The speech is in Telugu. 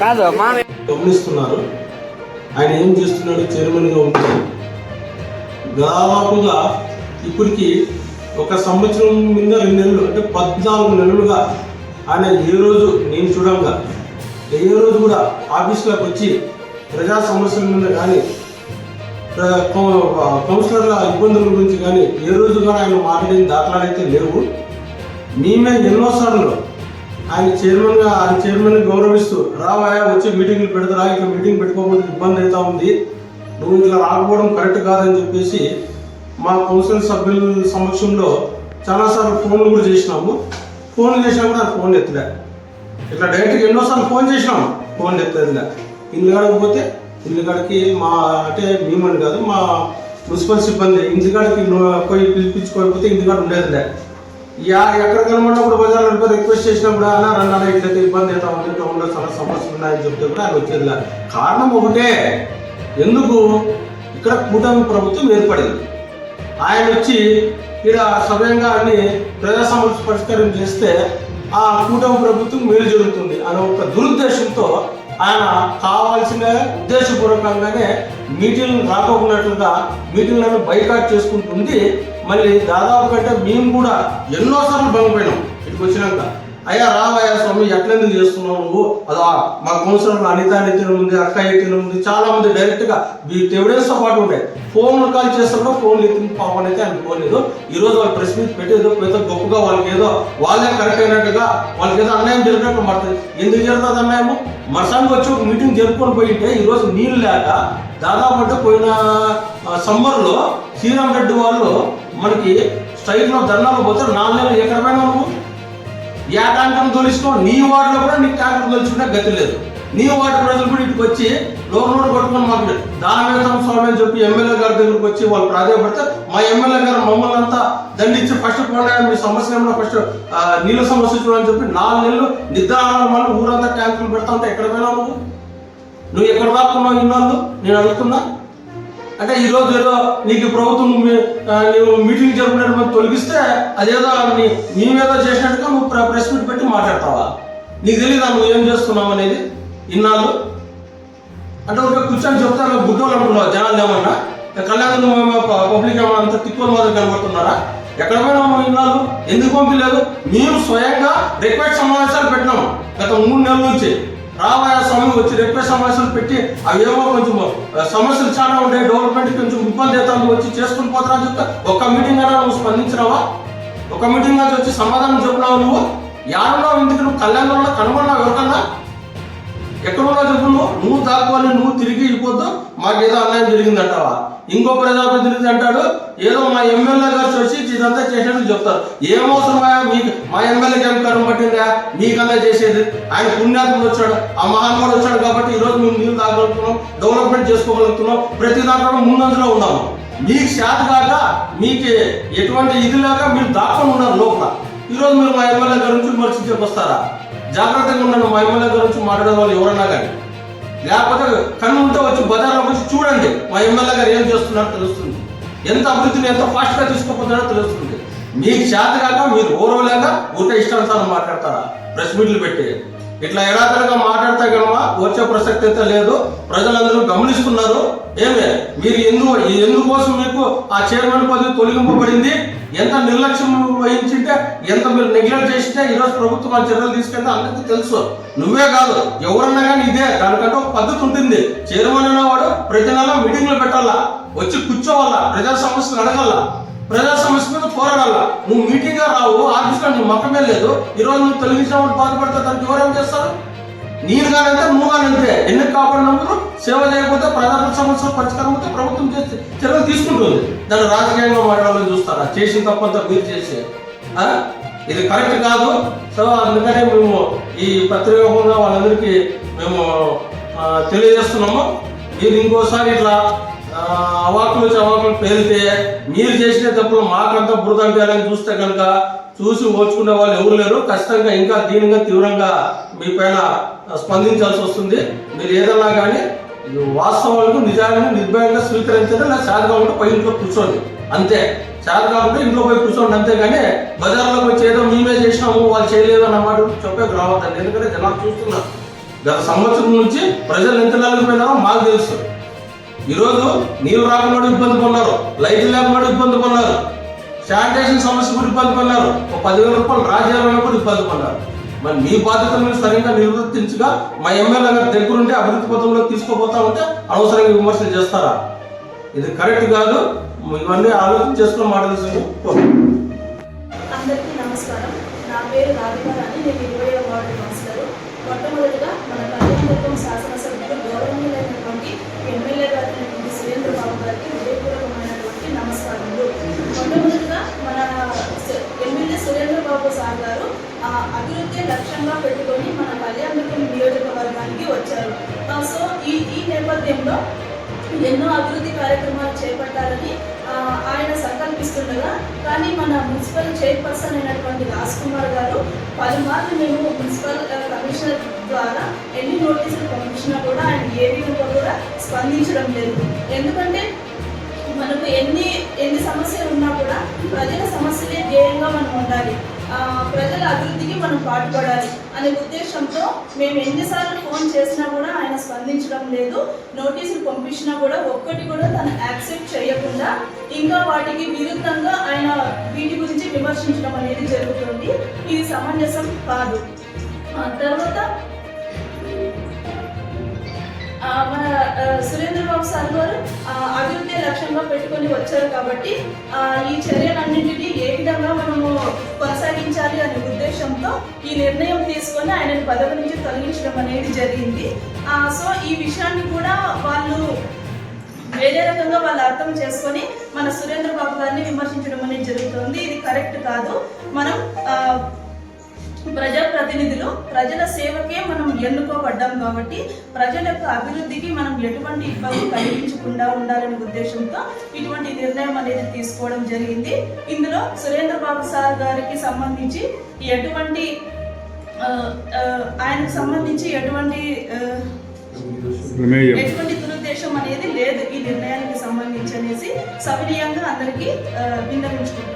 కాదు మా గమనిస్తున్నారు. ఆయన ఏం చేస్తున్నాడు చైర్మన్గా ఉంటే దాదాపుగా ఇప్పటికి ఒక సంవత్సరం మీద రెండు నెలలు అంటే పద్నాలుగు నెలలుగా ఆయన ఏ రోజు నేను చూడంగా ఏ రోజు కూడా ఆఫీస్లోకి వచ్చి ప్రజా సమస్యల మీద కానీ ప్ర- కౌన్సిలర్ల ఇబ్బందుల గురించి కానీ ఏ రోజు కూడా ఆయన మాట్లాడిన దాఖలాలు అయితే లేవు. మేమే ఎన్నోసార్లు ఆయన చైర్మన్గా ఆయన చైర్మన్ గౌరవిస్తూ రావాయా వచ్చి మీటింగ్లు పెడతారా? ఇట్లా మీటింగ్ పెట్టుకోకపోతే ఇబ్బంది అవుతా ఉంది. నువ్వు ఇట్లా రాకపోవడం కరెక్ట్ కాదని చెప్పేసి మా కౌన్సిల్ సభ్యుల సమక్షంలో చాలాసార్లు ఫోన్లు కూడా చేసినాము. ఫోన్ చేసినా కూడా ఫోన్ ఎత్తలే. ఇట్లా డైరెక్ట్గా ఎన్నోసార్లు ఫోన్ చేసినాం. ఫోన్ ఎత్తలే ఇల్లు కాడకు పోతే ఇల్లు కాడికి మా అంటే మేమని కాదు మా మున్సిపల్ సిబ్బంది ఇంటికాడికి పోయి పిలిపించుకోకపోతే ఇంటికాడ ఉండేదిలే. ఎక్కడ కనబడినప్పుడు బజార్ నడిపి రిక్వెస్ట్ చేసినప్పుడు అన్న రన్న ఇట్లయితే ఇబ్బంది అవుతా ఉంది ఉండదు చాలా సమస్యలు ఉన్నాయని చెప్తే కూడా ఆయన వచ్చేది కారణం ఒకటే ఎందుకు? ఇక్కడ కూటమి ప్రభుత్వం ఏర్పడింది. ఆయన వచ్చి ఇక్కడ సవ్యంగా అన్ని ప్రజా సమస్య పరిష్కారం చేస్తే ఆ కూటమి ప్రభుత్వం మేలు జరుగుతుంది అనే ఒక దురుద్దేశంతో ఆయన కావాల్సిన ఉద్దేశపూర్వకంగానే మీటింగ్ రాకపోయినట్లుగా మీటింగ్లను బైకాట్ చేసుకుంటుంది మళ్ళీ దాదాపు కంటే మేము కూడా ఎన్నోసార్లు భంగపోయినాం ఇక్కడికి వచ్చినాక. అయ్యా రావయ్యా స్వామి ఎట్లెందుకు చేస్తున్నావు నువ్వు? అదా మా కౌన్సిలర్ అనిత నితిన్ ఉంది అక్క నితిన్ ఉంది చాలా మంది డైరెక్ట్గా పాటు ఉంటాయి. ఫోన్ కాల్ చేస్తున్నా ఫోన్ నితిన్ పాపం అయితే అనుకోలేదు. పోలేదు ఈ రోజు వాళ్ళు ప్రెస్ మీట్ పెట్టి ఏదో ఏదో గొప్పగా వాళ్ళకి ఏదో వాళ్ళే కరెక్ట్ అయినట్టుగా వాళ్ళకి ఏదో అన్యాయం జరిగినట్టు మాట్లాడుతుంది ఎందుకు జరుగుతుంది అన్యాయము? మరసానికి వచ్చి ఒక మీటింగ్ జరుపుకొని పోయింటే ఈ రోజు నీళ్ళు లేక దాదాపు అంటే పోయిన సమ్మర్లో శ్రీరామ్ రెడ్డి వాళ్ళు మనకి స్ట్రైక్లో ధర్నాలు పోతే నాలుగు నెలలు ఎక్కడ పోయినా నువ్వు యా ట్యాంకర్ తోలిస్తున్నావు నీ వార్డులో కూడా నీకు ట్యాంకర్ తొలుచుకునే గతి లేదు. నీ వార్డు ప్రజలు కూడా ఇటుకు వచ్చి నోరు నోరు కొట్టుకుని మాకు దాని మీద స్వామి అని చెప్పి ఎమ్మెల్యే గారి దగ్గరకు వచ్చి వాళ్ళు ప్రాధాన్యపడితే మా ఎమ్మెల్యే గారు మమ్మల్ని అంతా దండించి ఫస్ట్ పోండి మీ సమస్య ఏమన్నా ఫస్ట్ నీళ్ళ సమస్య చూడని చెప్పి నాలుగు నెలలు నిద్రాహారం మళ్ళీ ఊరంతా ట్యాంకులు పెడతా ఉంటే ఎక్కడ పోయినావు నువ్వు? నువ్వు ఎక్కడ దాక్కున్నావు ఇన్నాళ్ళు? నేను అడుగుతున్నా. అంటే ఈరోజు ఏదో నీకు ప్రభుత్వం నువ్వు మీటింగ్ జరుపుకున్నట్టు తొలగిస్తే అదేదో నీ చేసినట్టుగా నువ్వు ప్ర- ప్రెస్ మీట్ పెట్టి మాట్లాడతావా? నీకు తెలియదా నువ్వు ఏం చేస్తున్నావు అనేది? ఇన్నాళ్ళు? అంటే ఒక కూర్చొని చెప్తాను గుడ్డోళ్ళు అనుకున్నావు జనాలు ఏమన్నా? కళ్యాణ్ నువ్వు పబ్లిక్ ఏమన్నా అంత తిక్కుల మాదిరి కనబడుతున్నారా? ఎక్కడ పోయినా ఇన్నాళ్ళు? ఎందుకు పంపించలేదు? మేము స్వయంగా రిక్వెస్ట్ సమావేశాలు పెట్టినాము గత మూడు నెలల నుంచి. రాబోయే సమయం వచ్చి రేపే సమస్యలు పెట్టి అవేమో కొంచెం సమస్యలు చాలా ఉంటాయి డెవలప్మెంట్ కొంచెం ఇబ్బంది అవుతాను వచ్చి చేసుకుని పోతారా చెప్తా. ఒక్క మీటింగ్ అయినా నువ్వు స్పందించినావా ఒక మీటింగ్ నుంచి వచ్చి సమాధానం చెప్పినావు నువ్వు? యాడున్నావు ఇందుకు నువ్వు కళ్యాణంలో కనుగొన్నావు ఎవరికన్నా? ఎక్కడున్నా చెప్పు నువ్వు? నువ్వు దాక్కోవాలి నువ్వు తిరిగి వెళ్ళిపోద్దు. మాకు ఏదో అన్యాయం జరిగిందంటావా? ఇంకో ప్రజాప్రతినిధి అంటాడు ఏదో మా ఎమ్మెల్యే గారు వచ్చి ఇదంతా చేసేది చెప్తారు. ఏమవసరమా? మీకు మా ఎమ్మెల్యేకి ఏం కరం పట్టిందా? మీకన్నా చేసేది. ఆయన పుణ్యాత్ముడు వచ్చాడు ఆ మహాత్ముడు వచ్చాడు కాబట్టి ఈ రోజు మేము నీళ్ళు తాగలుగుతున్నాం డెవలప్మెంట్ చేసుకోగలుగుతున్నాం ప్రతి దాంట్లో ముందంజలో ఉన్నాము. మీకు శాత కాక మీకు ఎటువంటి ఇది లేక మీరు దాక్కొని ఉన్నారు లోపల. ఈరోజు మీరు మా ఎమ్మెల్యే గారి నుంచి మర్చి చెప్పొస్తారా జాగ్రత్తగా ఉండండి మా ఎమ్మెల్యే గారి నుంచి మాట్లాడే వాళ్ళు ఎవరన్నా కానీ. లేకపోతే కన్ను ఉంటే వచ్చి బజార్లో వచ్చి చూడండి. మా ఎమ్మెల్యే గారు ఏం చేస్తున్నారో తెలుస్తుంది. ఎంత అభివృద్ధిని ఎంత ఫాస్ట్గా తీసుకుపోతున్నారో తెలుస్తుంది. మీకు చేత కాక మీరు ఓరవలేక ఊరికే ఇష్టానుసారం మాట్లాడతారా? ప్రెస్ మీట్లు పెట్టి ఇట్లా ఎడాతలుగా మాట్లాడితే కనుక వచ్చే ప్రసక్తి అయితే లేదు. ప్రజలందరూ గమనిస్తున్నారు. ఏమే? మీరు ఎందు ఎందుకోసం మీకు ఆ చైర్మన్ పదవి తొలగింపబడింది? ఎంత నిర్లక్ష్యం వహించింటే ఎంత మీరు నెగ్లెక్ట్ చేసింటే ఈరోజు ప్రభుత్వం ఆ చర్యలు తీసుకెళ్తే అందరికీ తెలుసు. నువ్వే కాదు ఎవరన్నా కానీ ఇదే. దానికంటే ఒక పద్ధతి ఉంటుంది. చైర్మన్ అనేవాడు ప్రతి నెల మీటింగ్లు పెట్టాలా? వచ్చి కూర్చోవాలా? ప్రజా సమస్యలు అడగాల? ప్రజా సమస్య మీద పోరాడాల? నువ్వు మీటింగ్ రావు ఆఫీస్లో నీ మొక్కమే లేదు. ఈ రోజు నువ్వు తొలగించినప్పుడు బాధపడతా దానికి ఎవరేం చేస్తారు? నేను కానంతే నువ్వు కానంతే ఎన్నిక కాపాడినప్పుడు సేవ చేయకపోతే ప్రధాన సమస్యల పరిష్కారం అయితే ప్రభుత్వం చేస్తే చర్యలు తీసుకుంటుంది. దాన్ని రాజకీయంగా మాట్లాడాలని చూస్తారా? చేసిన తప్పంతా మీరు చేసి. ఇది కరెక్ట్ కాదు. సో అందుకనే మేము ఈ పత్రిక వాళ్ళందరికీ మేము తెలియజేస్తున్నాము. మీరు ఇంకోసారి ఇట్లా అవాకులు చవాకులు పేలితే మీరు చేసిన తప్పులు మాకంతా బురద అంటారని చూస్తే కనుక చూసి ఓచుకునే వాళ్ళు ఎవరు లేరు. ఖచ్చితంగా ఇంకా దీనిగా తీవ్రంగా మీ పైన స్పందించాల్సి వస్తుంది. మీరు ఏదన్నా కానీ వాస్తవాలకు నిజాలను నిర్భయంగా స్వీకరించారు లేదా సాధగా ఉంటే పై ఇంట్లో కూర్చోండి. అంతే. సాధగా ఉంటే ఇంట్లో పోయి కూర్చోండి అంతేగాని బజార్లోకి వచ్చి ఏదో మేమే చేసినాము వాళ్ళు చేయలేదు అన్నమాట చెప్పే రావద్దండి ఎందుకంటే జనాలు చూస్తున్నారు. గత సంవత్సరం నుంచి ప్రజలు ఎంత నలిగిపోయినారో మాకు తెలుసు. ఈరోజు నీళ్ళు రాకుండా ఇబ్బంది పడినారు లైట్లు లేకుండా ఇబ్బంది పడినారు శానిటేషన్ సమస్య కూడా ఇబ్బంది పడినారు ఒక పదివేల రూపాయలు రాజీనామా కూడా ఇబ్బంది పడినారు మరి మీ బాధ్యతలను సరిగ్గా నిర్వర్తించగా మా ఎమ్మెల్యే గారి దగ్గరుండి అభివృద్ధి పథంలో తీసుకోపోతా ఉంటే అనవసరంగా విమర్శలు చేస్తారా? ఇది కరెక్ట్ కాదు. ఇవన్నీ ఆలోచన చేసుకుని మాట్లాడుతుంది అందరికీ నమస్కారం. నా పేరు రాధికారాణి నేను ఇరవై వార్డు కౌన్సిలర్. మొట్టమొదటిగా మన కళ్యాణదుర్గం శాసనసభ్యులు గౌరవనీయులైనటువంటి నేపథ్యంలో ఎన్నో అభివృద్ధి కార్యక్రమాలు చేపట్టాలని ఆయన సంకల్పిస్తుండగా కానీ మన మున్సిపల్ చైర్పర్సన్ అయినటువంటి రాజ్ కుమార్ గారు పలుమార్లు మేము మున్సిపల్ కమిషనర్ ద్వారా ఎన్ని నోటీసులు పంపించినా కూడా ఆయన ఏ విధంగా కూడా స్పందించడం లేదు. ఎందుకంటే మనకు ఎన్ని ఎన్ని సమస్యలు ఉన్నా కూడా ప్రజల సమస్యలే ధ్యేయంగా మనం ఉండాలి. ప్రజల అభివృద్ధికి మనం పాటుపడాలి అనే ఉద్దేశంతో మేము ఎన్నిసార్లు ఫోన్ చేసినా కూడా స్పందించడం లేదు. నోటీసులు పంపించినా కూడా ఒక్కటి కూడా తను యాక్సెప్ట్ చేయకుండా ఇంకా వాటికి విరుద్ధంగా ఆయన వీటి గురించి విమర్శించడం అనేది జరుగుతుంది. ఇది సమంజసం కాదు. తర్వాత మన సురేంద్రబాబు సురేంద్ర బాబు సార్ గారు ఆ, అభివృద్ధి లక్ష్యంగా పెట్టుకొని వచ్చారు కాబట్టి ఈ చర్యలన్నింటినీ ఏ విధంగా మనము కొనసాగించాలి అనే ఉద్దేశంతో ఈ నిర్ణయం తీసుకొని ఆయనను పదవి నుంచి తొలగించడం అనేది జరిగింది. ఆ, సో ఈ విషయాన్ని కూడా వాళ్ళు వేరే రకంగా వాళ్ళు అర్థం చేసుకొని మన సురేంద్ర బాబు గారిని విమర్శించడం అనేది జరుగుతుంది. ఇది కరెక్ట్ కాదు. మనం ఆ, ప్రజాప్రతినిధులు ప్రజల సేవకే మనం ఎన్నుకోబడ్డాం కాబట్టి ప్రజల యొక్క అభివృద్ధికి మనం ఎటువంటి ఇబ్బంది కలిగించకుండా ఉండాలనే ఉద్దేశంతో ఇటువంటి నిర్ణయం అనేది తీసుకోవడం జరిగింది. ఇందులో సురేంద్ర బాబు సార్ గారికి సంబంధించి ఎటువంటి ఆ, ఆయనకు సంబంధించి ఎటువంటి ఎటువంటి దురుద్దేశం అనేది లేదు ఈ నిర్ణయానికి సంబంధించి అనేసి సవినీయంగా అందరికీ విన్నవించుకుంటున్నారు